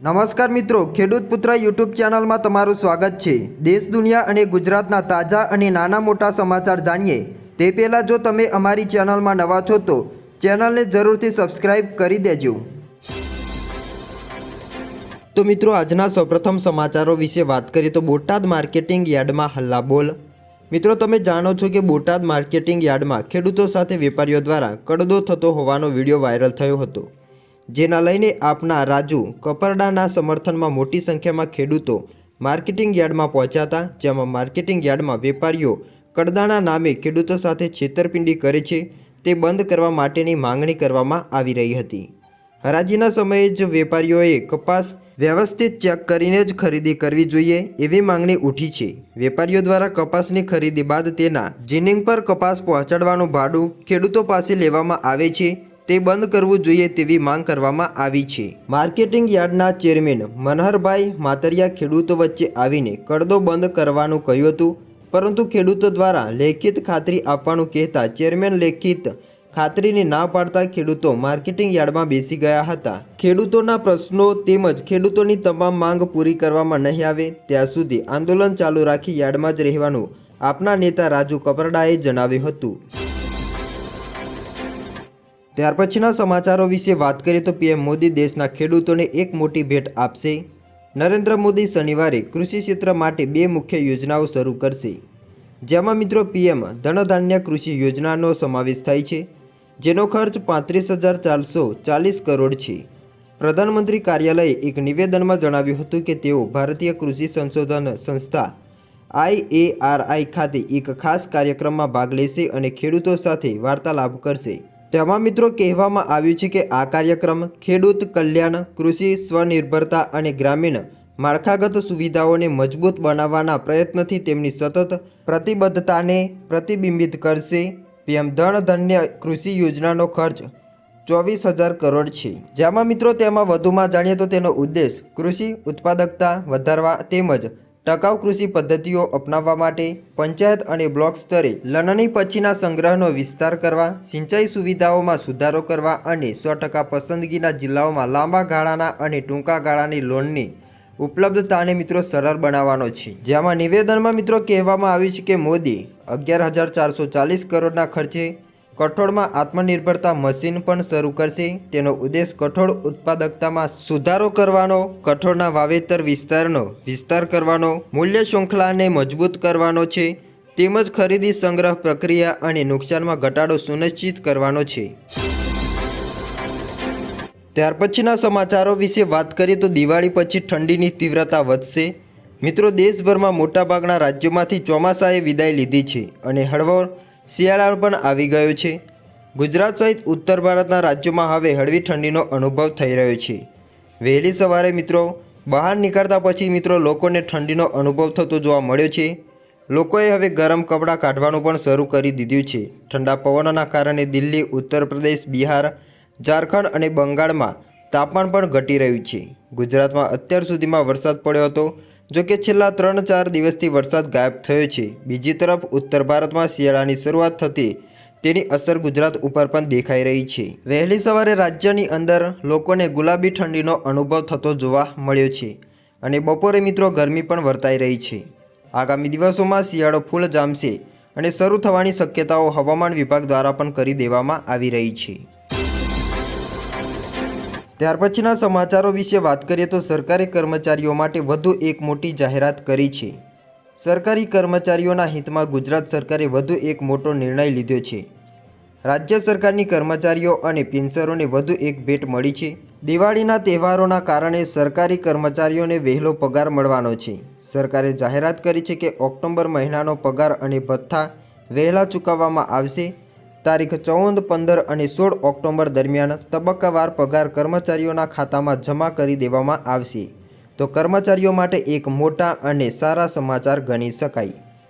નમસ્કાર મિત્રો, ખેડૂત પુત્ર યુટ્યુબ ચેનલમાં તમારું સ્વાગત છે. દેશ, દુનિયા અને ગુજરાતના તાજા અને નાના મોટા સમાચાર જાણીએ. તે પહેલાં જો તમે અમારી ચેનલમાં નવા છો તો ચેનલને જરૂરથી સબસ્ક્રાઇબ કરી દેજો. તો મિત્રો, આજના સૌપ્રથમ સમાચારો વિશે વાત કરીએ તો બોટાદ માર્કેટિંગ યાર્ડમાં હલ્લા બોલ મિત્રો, તમે જાણો છો કે બોટાદ માર્કેટિંગ યાર્ડમાં ખેડૂતો સાથે વેપારીઓ દ્વારા કડદો થતો હોવાનો વીડિયો વાયરલ થયો હતો. જેના લઈને આપના રાજુ કપરડાના સમર્થનમાં મોટી સંખ્યામાં ખેડૂતો માર્કેટિંગ યાર્ડમાં પહોંચ્યા જેમાં માર્કેટિંગ યાર્ડમાં વેપારીઓ કડદાના નામે ખેડૂતો સાથે છેતરપિંડી કરે છે, તે બંધ કરવા માટેની માંગણી કરવામાં આવી રહી હતી. હરાજીના સમયે જ વેપારીઓએ કપાસ વ્યવસ્થિત ચેક કરીને જ ખરીદી કરવી જોઈએ એવી માંગણી ઉઠી છે. વેપારીઓ દ્વારા કપાસની ખરીદી બાદ તેના જીનિંગ પર કપાસ પહોંચાડવાનું ભાડું ખેડૂતો પાસે લેવામાં આવે છે તે બંધ કરવું જોઈએ તેવી માંગ કરવામાં આવી છે. માર્કેટિંગ યાર્ડના ચેરમેન મનહરભાઈ માતરિયા ખેડૂતો વચ્ચે આવીને કડદો બંધ કરવાનું કહ્યું હતું, પરંતુ ખેડૂતો દ્વારા લેખિત ખાતરી આપવાનું કહેતા ચેરમેન લેખિત ખાતરીને ના પાડતા ખેડૂતો માર્કેટિંગ યાર્ડમાં બેસી ગયા હતા. ખેડૂતોના પ્રશ્નો તેમજ ખેડૂતોની તમામ માંગ પૂરી કરવામાં નહીં આવે, ત્યાં સુધી આંદોલન ચાલુ રાખી યાર્ડમાં જ રહેવાનું આપના નેતા રાજુ કપરડાએ જણાવ્યું હતું. ત્યાર પછીના સમાચારો વિશે વાત કરીએ તો પીએમ મોદી દેશના ખેડૂતોને એક મોટી ભેટ આપશે. નરેન્દ્ર મોદી શનિવારે કૃષિ ક્ષેત્ર માટે બે મુખ્ય યોજનાઓ શરૂ કરશે. જેમાં મિત્રો પીએમ ધનધાન્ય કૃષિ યોજનાનો સમાવેશ થાય છે, જેનો ખર્ચ પાંત્રીસ હજાર ચારસો ચાલીસ કરોડ છે. પ્રધાનમંત્રી કાર્યાલયે એક નિવેદનમાં જણાવ્યું હતું કે તેઓ ભારતીય કૃષિ સંશોધન સંસ્થા આઈએઆરઆઈ ખાતે એક ખાસ કાર્યક્રમમાં ભાગ લેશે અને ખેડૂતો સાથે વાર્તાલાપ કરશે. તેમાં મિત્રો કહેવામાં આવ્યું છે કે આ કાર્યક્રમ ખેડૂત કલ્યાણ, કૃષિ, સ્વનિર્ભરતા અને ગ્રામીણ માળખાગત સુવિધાઓને મજબૂત બનાવવાના પ્રયત્નથી તેમની સતત પ્રતિબદ્ધતાને પ્રતિબિંબિત કરશે. પીએમ ધન ધન્ય કૃષિ યોજનાનો ખર્ચ ચોવીસ હજાર કરોડ છે. જેમાં મિત્રો તેમાં વધુમાં જાણીએ તો તેનો ઉદ્દેશ કૃષિ ઉત્પાદકતા વધારવા તેમજ ટકાઉ કૃષિ પદ્ધતિઓ અપનાવવા માટે પંચાયત અને બ્લોક સ્તરે લણણી પછીના સંગ્રહનો વિસ્તાર કરવા, સિંચાઈ સુવિધાઓમાં સુધારો કરવા અને સો ટકા પસંદગીના જિલ્લાઓમાં લાંબા ગાળાના અને ટૂંકા ગાળાની લોનની ઉપલબ્ધતાને મિત્રો સરળ બનાવવાનો છે. જેમાં નિવેદનમાં મિત્રો કહેવામાં આવ્યું છે કે મોદી અગિયાર હજાર ચારસો ચાલીસ કરોડના ખર્ચે કઠોળમાં આત્મનિર્ભરતા મશીન પણ શરૂ કરશે. તેનો ઉદ્દેશ કઠોળ ઉત્પાદકતામાં સુધારો કરવાનો, કઠોળના વાવેતર વિસ્તારનો વિસ્તાર કરવાનો, મૂલ્ય શૃંખલાને મજબૂત કરવાનો છે, તેમજ ખરીદી સંગ્રહ પ્રક્રિયા અને નુકસાનમાં ઘટાડો સુનિશ્ચિત કરવાનો છે. ત્યાર પછીના સમાચારો વિશે વાત કરીએ તો દિવાળી પછી ઠંડીની તીવ્રતા વધશે. મિત્રો, દેશભરમાં મોટાભાગના રાજ્યોમાંથી ચોમાસાએ વિદાય લીધી છે અને હળવો શિયાળા પણ આવી ગયો છે. ગુજરાત સહિત ઉત્તર ભારતના રાજ્યોમાં હવે હળવી ઠંડીનો અનુભવ થઈ રહ્યો છે. વહેલી સવારે મિત્રો બહાર નીકળતા પછી મિત્રો લોકોને ઠંડીનો અનુભવ થતો જોવા મળ્યો છે. લોકોએ હવે ગરમ કપડાં કાઢવાનું પણ શરૂ કરી દીધું છે. ઠંડા પવનોના કારણે દિલ્હી, ઉત્તર પ્રદેશ, બિહાર, ઝારખંડ અને બંગાળમાં તાપમાન પણ ઘટી રહ્યું છે. ગુજરાતમાં અત્યાર સુધીમાં વરસાદ પડ્યો હતો જો કે છેલ્લા ત્રણ ચાર દિવસથી વરસાદ ગાયબ થયો છે. બીજી તરફ ઉત્તર ભારતમાં શિયાળાની શરૂઆત થતી તેની અસર ગુજરાત ઉપર પણ દેખાઈ રહી છે. વહેલી સવારે રાજ્યની અંદર લોકોને ગુલાબી ઠંડીનો અનુભવ થતો જોવા મળ્યો છે અને બપોરે મિત્રો ગરમી પણ વર્તાઈ રહી છે. આગામી દિવસોમાં શિયાળો ફૂલ જામશે અને શરૂ થવાની શક્યતાઓ હવામાન વિભાગ દ્વારા પણ કરી દેવામાં આવી રહી છે. ત્યાર પછીના સમાચારો વિશે વાત કરીએ તો સરકારી કર્મચારીઓ માટે વધુ એક મોટી જાહેરાત કરી છે. સરકારી કર્મચારીઓના હિતમાં ગુજરાત સરકારે વધુ એક મોટો નિર્ણય લીધો છે. રાજ્ય સરકારની કર્મચારીઓ અને પેન્શનરોને વધુ એક ભેટ મળી છે. દિવાળીના તહેવારોના કારણે સરકારી કર્મચારીઓને વહેલો પગાર મળવાનો છે. સરકારે જાહેરાત કરી છે કે ઓક્ટોબર મહિનાનો પગાર અને ભથ્થા વહેલા ચૂકવવામાં આવશે. તારીખ ચૌદ, પંદર અને સોળ ઓક્ટોબર દરમિયાન તબક્કાવાર પગાર કર્મચારીઓના ખાતામાં જમા કરી દેવામાં આવશે. તો કર્મચારીઓ માટે એક મોટા અને સારા સમાચાર ગણી શકાય.